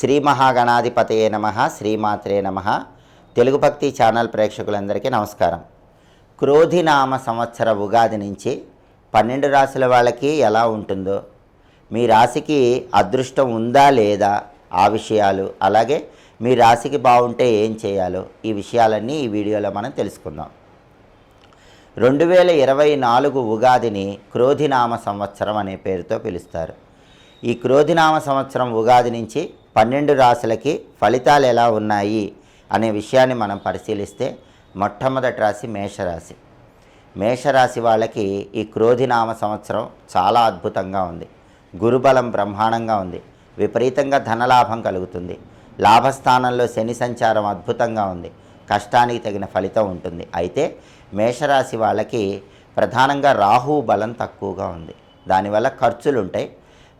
శ్రీ మహాగణాధిపతయే నమ శ్రీమాత్రే నమ. తెలుగు భక్తి ఛానల్ ప్రేక్షకులందరికీ నమస్కారం. క్రోధినామ సంవత్సర ఉగాది నుంచి పన్నెండు రాశుల వాళ్ళకి ఎలా ఉంటుందో మీ రాశికి అదృష్టం ఉందా లేదా ఆ విషయాలు అలాగే మీ రాశికి బాగుంటే ఏం చేయాలో ఈ విషయాలన్నీ ఈ వీడియోలో మనం తెలుసుకుందాం. రెండు వేల ఇరవై నాలుగు ఉగాదిని క్రోధినామ సంవత్సరం అనే పేరుతో పిలుస్తారు. ఈ క్రోధినామ సంవత్సరం ఉగాది నుంచి పన్నెండు రాశులకి ఫలితాలు ఎలా ఉన్నాయి అనే విషయాన్ని మనం పరిశీలిస్తే మొట్టమొదటి రాశి మేషరాశి. మేషరాశి వాళ్ళకి ఈ క్రోధినామ సంవత్సరం చాలా అద్భుతంగా ఉంది. గురుబలం బ్రహ్మాండంగా ఉంది. విపరీతంగా ధనలాభం కలుగుతుంది. లాభస్థానంలో శని సంచారం అద్భుతంగా ఉంది. కష్టానికి తగిన ఫలితం ఉంటుంది. అయితే మేషరాశి వాళ్ళకి ప్రధానంగా రాహు బలం తక్కువగా ఉంది. దానివల్ల ఖర్చులు ఉంటాయి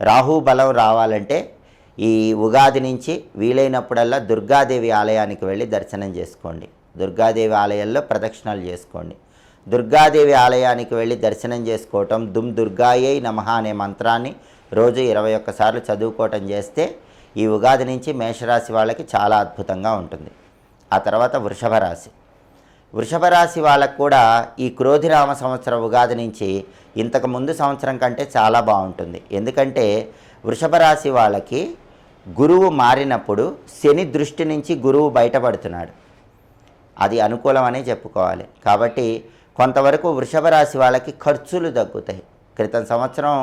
రాహు బలం రావాలంటే ఈ ఉగాది నుంచి వీలైనప్పుడల్లా దుర్గాదేవి ఆలయానికి వెళ్ళి దర్శనం చేసుకోండి. దుర్గాదేవి ఆలయంలో ప్రదక్షిణలు చేసుకోండి. దుర్గాదేవి ఆలయానికి వెళ్ళి దర్శనం చేసుకోవటం దుమ్ దుర్గాయై నమః అనే మంత్రాన్ని రోజు ఇరవై ఒక్కసార్లు చదువుకోవటం చేస్తే ఈ ఉగాది నుంచి మేషరాశి వాళ్ళకి చాలా అద్భుతంగా ఉంటుంది. ఆ తర్వాత వృషభ రాశి. వృషభ రాశి వాళ్ళకు కూడా ఈ క్రోధిరామ సంవత్సరం ఉగాది నుంచి ఇంతకు ముందు సంవత్సరం కంటే చాలా బాగుంటుంది. ఎందుకంటే వృషభ రాశి వాళ్ళకి గురువు మారినప్పుడు శని దృష్టి నుంచి గురువు బయటపడుతున్నాడు. అది అనుకూలమనే చెప్పుకోవాలి. కాబట్టి కొంతవరకు వృషభ రాశి వాళ్ళకి ఖర్చులు తగ్గుతాయి. క్రితం సంవత్సరం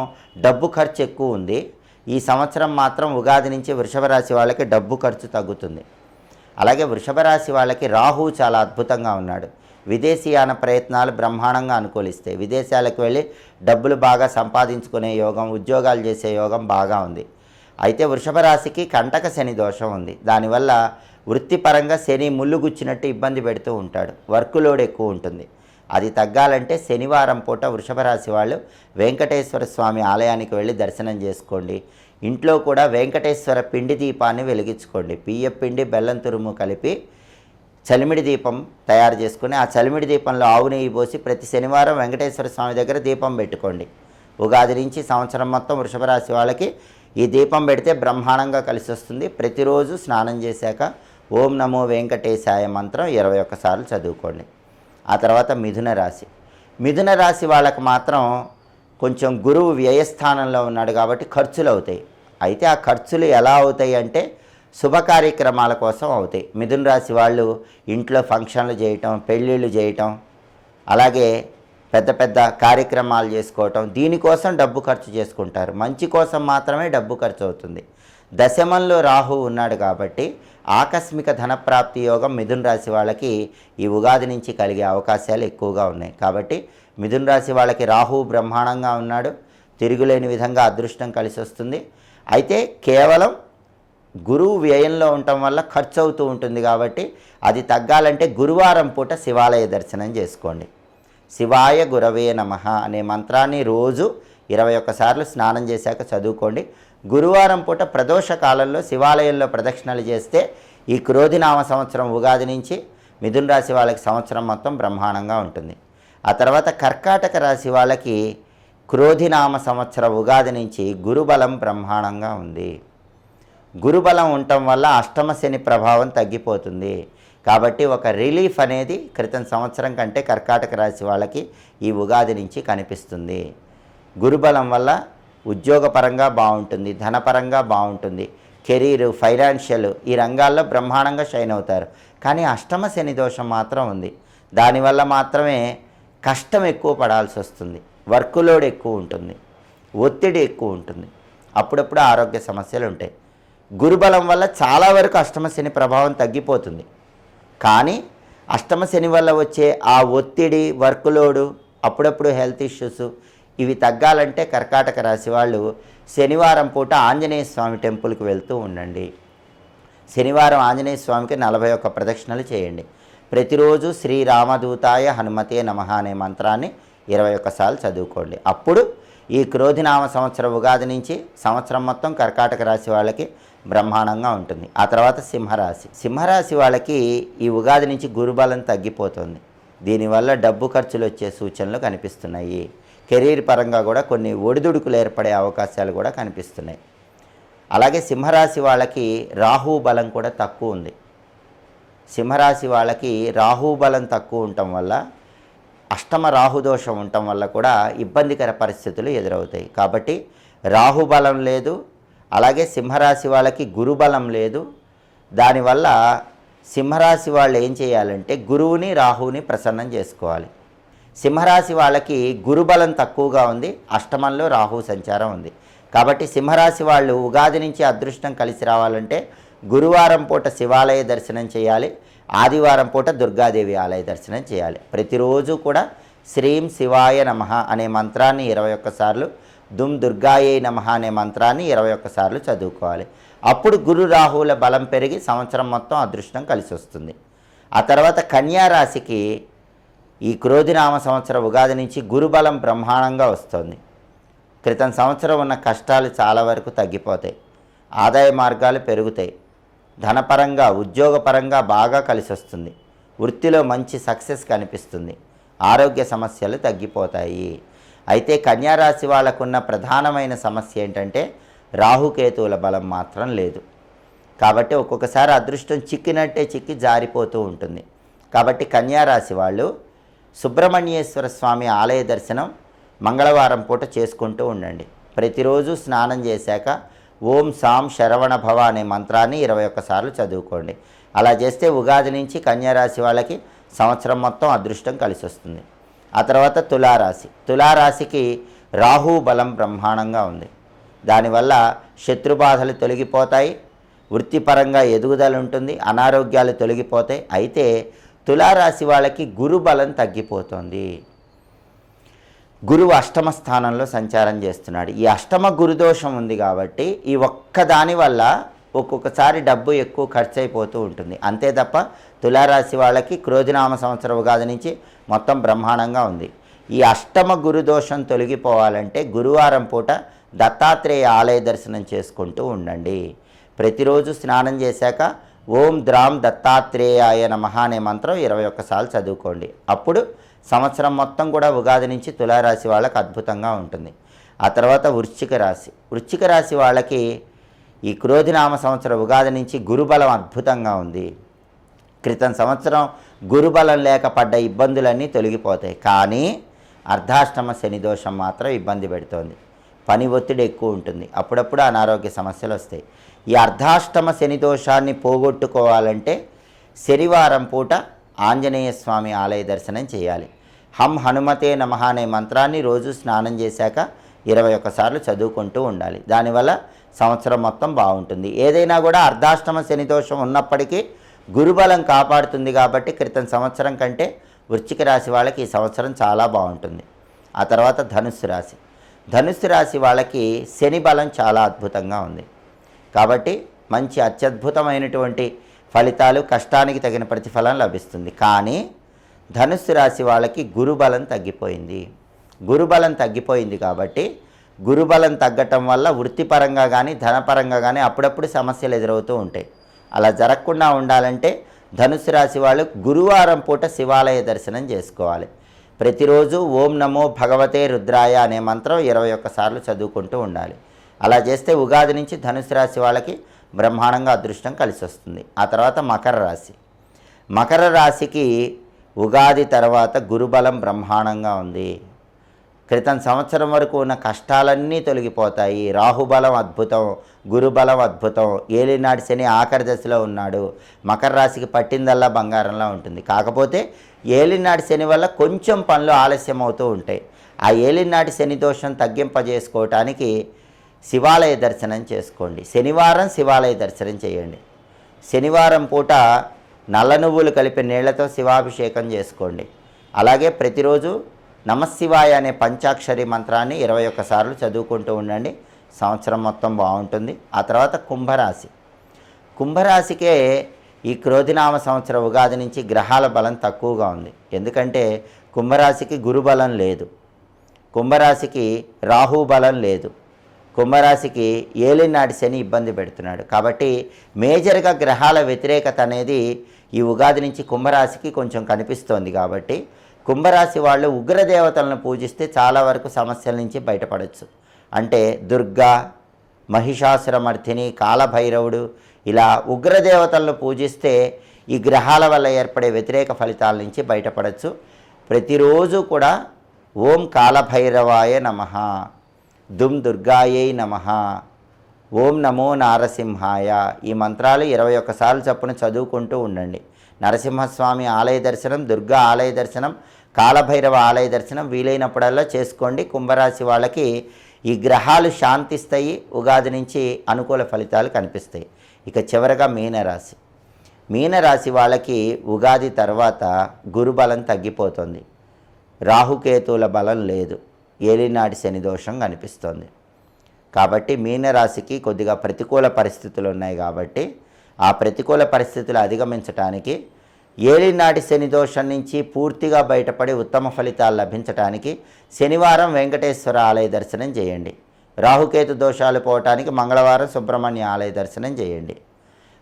డబ్బు ఖర్చు ఎక్కువ ఉంది. ఈ సంవత్సరం మాత్రం ఉగాది నుంచి వృషభ రాశి వాళ్ళకి డబ్బు ఖర్చు తగ్గుతుంది. అలాగే వృషభ రాశి వాళ్ళకి రాహు చాలా అద్భుతంగా ఉన్నాడు. విదేశీయాన ప్రయత్నాలు బ్రహ్మాండంగా అనుకూలిస్తాయి. విదేశాలకు వెళ్ళి డబ్బులు బాగా సంపాదించుకునే యోగం ఉద్యోగాలు చేసే యోగం బాగా ఉంది. అయితే వృషభ రాశికి కంటక శని దోషం ఉంది. దానివల్ల వృత్తిపరంగా శని ముళ్ళు గుచ్చినట్టు ఇబ్బంది పెడుతూ ఉంటాడు. వర్క్ లోడ్ ఎక్కువ ఉంటుంది. అది తగ్గాలంటే శనివారం పూట వృషభ రాశి వాళ్ళు వెంకటేశ్వర స్వామి ఆలయానికి వెళ్ళి దర్శనం చేసుకోండి. ఇంట్లో కూడా వెంకటేశ్వర పిండి దీపాన్ని వెలిగించుకోండి. బియ్య పిండి బెల్లం తురుము కలిపి చలిమిడి దీపం తయారు చేసుకుని ఆ చలిమిడి దీపంలో ఆవు నెయ్యి పోసి ప్రతి శనివారం వెంకటేశ్వర స్వామి దగ్గర దీపం పెట్టుకోండి. ఉగాది నుంచి సంవత్సరం మొత్తం వృషభ రాశి వాళ్ళకి ఈ దీపం పెడితే బ్రహ్మాండంగా కలిసి వస్తుంది. ప్రతిరోజు స్నానం చేశాక ఓం నమో వెంకటేశాయ మంత్రం ఇరవై ఒక్కసార్లు చదువుకోండి. ఆ తర్వాత మిథున రాశి. మిథున రాశి వాళ్ళకి మాత్రం కొంచెం గురువు వ్యయస్థానంలో ఉన్నాడు కాబట్టి ఖర్చులు అవుతాయి. అయితే ఆ ఖర్చులు ఎలా అవుతాయి అంటే శుభ కార్యక్రమాల కోసం అవుతాయి. మిథున రాశి వాళ్ళు ఇంట్లో ఫంక్షన్లు చేయటం పెళ్ళిళ్ళు చేయటం అలాగే పెద్ద పెద్ద కార్యక్రమాలు చేసుకోవటం దీనికోసం డబ్బు ఖర్చు చేసుకుంటారు. మంచి కోసం మాత్రమే డబ్బు ఖర్చు అవుతుంది. దశమంలో రాహు ఉన్నాడు కాబట్టి ఆకస్మిక ధనప్రాప్తి యోగం మిథున్ రాశి వాళ్ళకి ఈ ఉగాది నుంచి కలిగే అవకాశాలు ఎక్కువగా ఉన్నాయి. కాబట్టి మిథున రాశి వాళ్ళకి రాహు బ్రహ్మాండంగా ఉన్నాడు. తిరుగులేని విధంగా అదృష్టం కలిసి వస్తుంది. అయితే కేవలం గురువు వ్యయంలో ఉండటం వల్ల ఖర్చు అవుతూ ఉంటుంది కాబట్టి అది తగ్గాలంటే గురువారం పూట శివాలయ దర్శనం చేసుకోండి. శివాయ గురవే నమ అనే మంత్రాన్ని రోజు ఇరవై ఒక్కసార్లు స్నానం చేశాక చదువుకోండి. గురువారం పూట ప్రదోష కాలంలో శివాలయంలో ప్రదక్షిణలు చేస్తే ఈ క్రోధినామ సంవత్సరం ఉగాది నుంచి మిథున రాశి వాళ్ళకి సంవత్సరం మొత్తం బ్రహ్మాండంగా ఉంటుంది. ఆ తర్వాత కర్కాటక రాశి వాళ్ళకి క్రోధినామ సంవత్సర ఉగాది నుంచి గురుబలం బ్రహ్మాండంగా ఉంది. గురుబలం ఉండటం వల్ల అష్టమ శని ప్రభావం తగ్గిపోతుంది. కాబట్టి ఒక రిలీఫ్ అనేది క్రితం సంవత్సరం కంటే కర్కాటక రాశి వాళ్ళకి ఈ ఉగాది నుంచి కనిపిస్తుంది. గురుబలం వల్ల ఉద్యోగపరంగా బాగుంటుంది ధనపరంగా బాగుంటుంది. కెరీర్ ఫైనాన్షియల్ ఈ రంగాల్లో బ్రహ్మాండంగా షైన్ అవుతారు. కానీ అష్టమ శని దోషం మాత్రం ఉంది. దానివల్ల మాత్రమే కష్టం ఎక్కువ పడాల్సి వస్తుంది. వర్క్ లోడ్ ఎక్కువ ఉంటుంది. ఒత్తిడి ఎక్కువ ఉంటుంది. అప్పుడప్పుడు ఆరోగ్య సమస్యలు ఉంటాయి. గురుబలం వల్ల చాలా వరకు అష్టమ శని ప్రభావం తగ్గిపోతుంది. కానీ అష్టమ శని వల్ల వచ్చే ఆ ఒత్తిడి వర్క్ లోడు అప్పుడప్పుడు హెల్త్ ఇష్యూస్ ఇవి తగ్గాలంటే కర్కాటక రాశి వాళ్ళు శనివారం పూట ఆంజనేయ స్వామి టెంపుల్కి వెళ్తూ ఉండండి. శనివారం ఆంజనేయ స్వామికి నలభై ఒక్క ప్రదక్షిణలు చేయండి. ప్రతిరోజు శ్రీరామదూతాయ హనుమతే నమ అనే మంత్రాన్ని ఇరవై ఒక్కసార్లు చదువుకోండి. అప్పుడు ఈ క్రోధినామ సంవత్సరం ఉగాది నుంచి సంవత్సరం మొత్తం కర్కాటక రాశి వాళ్ళకి బ్రహ్మాండంగా ఉంటుంది. ఆ తర్వాత సింహరాశి. సింహరాశి వాళ్ళకి ఈ ఉగాది నుంచి గురుబలం తగ్గిపోతుంది. దీనివల్ల డబ్బు ఖర్చులు వచ్చే సూచనలు కనిపిస్తున్నాయి. కెరీర్ పరంగా కూడా కొన్ని ఒడిదుడుకులు ఏర్పడే అవకాశాలు కూడా కనిపిస్తున్నాయి. అలాగే సింహరాశి వాళ్ళకి రాహు బలం కూడా తక్కువ ఉంది. సింహరాశి వాళ్ళకి రాహు బలం తక్కువ ఉండటం వల్ల అష్టమ రాహుదోషం ఉండటం వల్ల కూడా ఇబ్బందికర పరిస్థితులు ఎదురవుతాయి. కాబట్టి రాహు బలం లేదు అలాగే సింహరాశి వాళ్ళకి గురుబలం లేదు. దానివల్ల సింహరాశి వాళ్ళు ఏం చేయాలంటే గురువుని రాహువుని ప్రసన్నం చేసుకోవాలి. సింహరాశి వాళ్ళకి గురుబలం తక్కువగా ఉంది అష్టమంలో రాహు సంచారం ఉంది. కాబట్టి సింహరాశి వాళ్ళు ఉగాది నుంచి అదృష్టం కలిసి రావాలంటే గురువారం పూట శివాలయ దర్శనం చేయాలి. ఆదివారం పూట దుర్గాదేవి ఆలయ దర్శనం చేయాలి. ప్రతిరోజు కూడా శ్రీం శివాయ నమ అనే మంత్రాన్ని ఇరవై ఒక్కసార్లు దుమ్ దుర్గాయే నమ అనే మంత్రాన్ని ఇరవై ఒక్కసార్లు చదువుకోవాలి. అప్పుడు గురు రాహువుల బలం పెరిగి సంవత్సరం మొత్తం అదృష్టం కలిసి వస్తుంది. ఆ తర్వాత కన్యా రాశికి ఈ క్రోధినామ సంవత్సరం ఉగాది నుంచి గురుబలం బ్రహ్మాండంగా వస్తుంది. క్రితం సంవత్సరం ఉన్న కష్టాలు చాలా వరకు తగ్గిపోతాయి. ఆదాయ మార్గాలు పెరుగుతాయి. ధనపరంగా ఉద్యోగపరంగా బాగా కలిసి వస్తుంది వృత్తిలో మంచి సక్సెస్ కనిపిస్తుంది. ఆరోగ్య సమస్యలు తగ్గిపోతాయి. అయితే కన్యారాశి వాళ్ళకున్న ప్రధానమైన సమస్య ఏంటంటే రాహుకేతువుల బలం మాత్రం లేదు. కాబట్టి ఒక్కొక్కసారి అదృష్టం చిక్కినట్టే చిక్కి జారిపోతూ ఉంటుంది. కాబట్టి కన్యారాశి వాళ్ళు సుబ్రహ్మణ్యేశ్వర స్వామి ఆలయ దర్శనం మంగళవారం పూట చేసుకుంటూ ఉండండి. ప్రతిరోజు స్నానం చేశాక ఓం సాం శరవణ భవ అనే మంత్రాన్ని ఇరవై ఒక్కసార్లు చదువుకోండి. అలా చేస్తే ఉగాది నుంచి కన్యారాశి వాళ్ళకి సంవత్సరం మొత్తం అదృష్టం కలిసి వస్తుంది ఆ తర్వాత తులారాశి. తులారాశికి రాహు బలం బ్రహ్మాండంగా ఉంది. దానివల్ల శత్రుబాధలు తొలగిపోతాయి వృత్తిపరంగా ఎదుగుదల ఉంటుంది అనారోగ్యాలు తొలగిపోతాయి. అయితే తులారాశి వాళ్ళకి గురు బలం తగ్గిపోతుంది. గురువు అష్టమ స్థానంలో సంచారం చేస్తున్నాడు. ఈ అష్టమ గురుదోషం ఉంది కాబట్టి ఈ ఒక్క దాని వల్ల ఒక్కొక్కసారి డబ్బు ఎక్కువ ఖర్చు అయిపోతూ ఉంటుంది. అంతే తప్ప తులారాశి వాళ్ళకి క్రోధినామ సంవత్సరం ఉగాది నుంచి మొత్తం బ్రహ్మాండంగా ఉంది. ఈ అష్టమ గురుదోషం తొలగిపోవాలంటే గురువారం పూట దత్తాత్రేయ ఆలయ దర్శనం చేసుకుంటూ ఉండండి. ప్రతిరోజు స్నానం చేశాక ఓం ద్రాం దత్తాత్రేయాయ నమ అనే మంత్రం ఇరవై ఒక్కసార్లు చదువుకోండి. అప్పుడు సంవత్సరం మొత్తం కూడా ఉగాది నుంచి తులారాశి వాళ్ళకి అద్భుతంగా ఉంటుంది. ఆ తర్వాత వృశ్చిక రాశి. వృశ్చిక రాశి వాళ్ళకి ఈ క్రోధినామ సంవత్సరం ఉగాది నుంచి గురుబలం అద్భుతంగా ఉంది. క్రితం సంవత్సరం గురుబలం లేక పడ్డ ఇబ్బందులన్నీ తొలగిపోతాయి. కానీ అర్ధాష్టమ శని దోషం మాత్రం ఇబ్బంది పెడుతోంది. పని ఒత్తిడి ఎక్కువ ఉంటుంది. అప్పుడప్పుడు అనారోగ్య సమస్యలు వస్తాయి. ఈ అర్ధాష్టమ శని దోషాన్ని పోగొట్టుకోవాలంటే శనివారం పూట ఆంజనేయ స్వామి ఆలయ దర్శనం చేయాలి. హం హనుమతే నమ అనే మంత్రాన్ని రోజు స్నానం చేశాక ఇరవై ఒక్కసార్లు చదువుకుంటూ ఉండాలి. దానివల్ల సంవత్సరం మొత్తం బాగుంటుంది. ఏదైనా కూడా అర్ధాష్టమ శనిదోషం ఉన్నప్పటికీ గురుబలం కాపాడుతుంది కాబట్టి క్రితం సంవత్సరం కంటే వృశ్చిక రాశి వాళ్ళకి ఈ సంవత్సరం చాలా బాగుంటుంది. ఆ తర్వాత ధనుస్సు రాశి. ధనుస్సు రాశి వాళ్ళకి శని బలం చాలా అద్భుతంగా ఉంది. కాబట్టి మంచి అత్యద్భుతమైనటువంటి ఫలితాలు కష్టానికి తగిన ప్రతిఫలం లభిస్తుంది. కానీ ధనుస్సు రాశి వాళ్ళకి గురుబలం తగ్గిపోయింది. గురుబలం తగ్గిపోయింది కాబట్టి గురుబలం తగ్గటం వల్ల వృత్తిపరంగా కానీ ధనపరంగా కానీ అప్పుడప్పుడు సమస్యలు ఎదురవుతూ ఉంటాయి. అలా జరగకుండా ఉండాలంటే ధనుసు రాశి వాళ్ళు గురువారం పూట శివాలయ దర్శనం చేసుకోవాలి. ప్రతిరోజు ఓం నమో భగవతే రుద్రాయ అనే మంత్రం ఇరవై ఒక్కసార్లు చదువుకుంటూ ఉండాలి. అలా చేస్తే ఉగాది నుంచి ధనుసు రాశి వాళ్ళకి బ్రహ్మాండంగా అదృష్టం కలిసి వస్తుంది ఆ తర్వాత మకర రాశి. మకర రాశికి ఉగాది తర్వాత గురుబలం బ్రహ్మాండంగా ఉంది. క్రితం సంవత్సరం వరకు ఉన్న కష్టాలన్నీ తొలగిపోతాయి. రాహుబలం అద్భుతం గురుబలం అద్భుతం. ఏలినాటి శని ఆఖరి దశలో ఉన్నాడు. మకర రాశికి పట్టిందల్లా బంగారంలా ఉంటుంది. కాకపోతే ఏలినాటి శని వల్ల కొంచెం పనులు ఆలస్యం అవుతూ ఉంటాయి. ఆ ఏలినాటి శని దోషం తగ్గింపజేసుకోవటానికి శివాలయ దర్శనం చేసుకోండి. శనివారం శివాలయ దర్శనం చేయండి. శనివారం పూట నల్ల నువ్వులు కలిపి నీళ్ళతో శివాభిషేకం చేసుకోండి. అలాగే ప్రతిరోజు నమశివాయ అనే పంచాక్షరి మంత్రాన్ని ఇరవై ఒక్కసార్లు చదువుకుంటూ ఉండండి. సంవత్సరం మొత్తం బాగుంటుంది. ఆ తర్వాత కుంభరాశి. కుంభరాశికే ఈ క్రోధినామ సంవత్సర ఉగాది నుంచి గ్రహాల బలం తక్కువగా ఉంది. ఎందుకంటే కుంభరాశికి గురుబలం లేదు. కుంభరాశికి రాహు బలం లేదు. కుంభరాశికి ఏలినాటి శని ఇబ్బంది పెడుతున్నాడు. కాబట్టి మేజర్గా గ్రహాల వ్యతిరేకత అనేది ఈ ఉగాది నుంచి కుంభరాశికి కొంచెం కనిపిస్తోంది కాబట్టి కుంభరాశి వాళ్ళు ఉగ్రదేవతలను పూజిస్తే చాలా వరకు సమస్యల నుంచి బయటపడవచ్చు అంటే దుర్గా మహిషాసురమర్థిని కాలభైరవుడు ఇలా ఉగ్రదేవతలను పూజిస్తే ఈ గ్రహాల వల్ల ఏర్పడే వ్యతిరేక ఫలితాల నుంచి బయటపడవచ్చు ప్రతిరోజు కూడా ఓం కాలభైరవాయ నమ. దుమ్ దుర్గాయై నమ. ఓం నమో నారసింహాయ. ఈ మంత్రాలు ఇరవై ఒక్కసార్లు చప్పున చదువుకుంటూ ఉండండి. నరసింహస్వామి ఆలయ దర్శనం దుర్గా ఆలయ దర్శనం కాలభైరవ ఆలయ దర్శనం వీలైనప్పుడల్లా చేసుకోండి. కుంభరాశి వాళ్ళకి ఈ గ్రహాలు శాంతిస్తాయి ఉగాది నుంచి అనుకూల ఫలితాలు కనిపిస్తాయి. ఇక చివరగా మీనరాశి. మీనరాశి వాళ్ళకి ఉగాది తర్వాత గురుబలం తగ్గిపోతుంది. రాహుకేతువుల బలం లేదు. ఏలినాటి శని దోషం కనిపిస్తోంది. కాబట్టి మీనరాశికి కొద్దిగా ప్రతికూల పరిస్థితులు ఉన్నాయి కాబట్టి ఆ ప్రతికూల పరిస్థితులు అధిగమించటానికి ఏలినాటి శని దోషం నుంచి పూర్తిగా బయటపడి ఉత్తమ ఫలితాలు లభించటానికి శనివారం వెంకటేశ్వర ఆలయ దర్శనం చేయండి. రాహుకేతు దోషాలు పోవటానికి మంగళవారం సుబ్రహ్మణ్య ఆలయ దర్శనం చేయండి.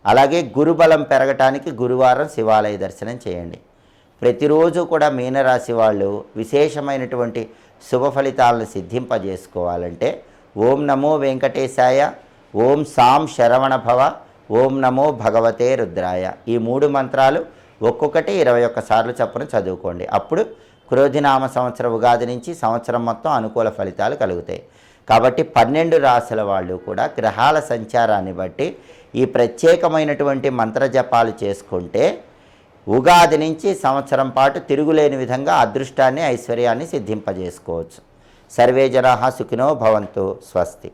అలాగే గురుబలం పెరగటానికి గురువారం శివాలయ దర్శనం చేయండి. ప్రతిరోజు కూడా మీనరాశి వాళ్ళు విశేషమైనటువంటి శుభ ఫలితాలను సిద్ధింపజేసుకోవాలంటే ఓం నమో వెంకటేశాయ ఓం సాం శరవణ భవ ఓం నమో భగవతే రుద్రాయ. ఈ మూడు మంత్రాలు ఒక్కొక్కటి ఇరవై ఒక్కసార్లు చప్పున చదువుకోండి. అప్పుడు క్రోధినామ సంవత్సర ఉగాది నుంచి సంవత్సరం మొత్తం అనుకూల ఫలితాలు కలుగుతాయి. కాబట్టి పన్నెండు రాశుల వాళ్ళు కూడా గ్రహాల సంచారాన్ని బట్టి ఈ ప్రత్యేకమైనటువంటి మంత్ర జపాలు చేసుకుంటే ఉగాది నుంచి సంవత్సరం పాటు తిరుగులేని విధంగా అదృష్టాన్ని ఐశ్వర్యాన్ని సిద్ధింపజేసుకోవచ్చు. సర్వే జనా సుఖినో భవంతు స్వస్తి.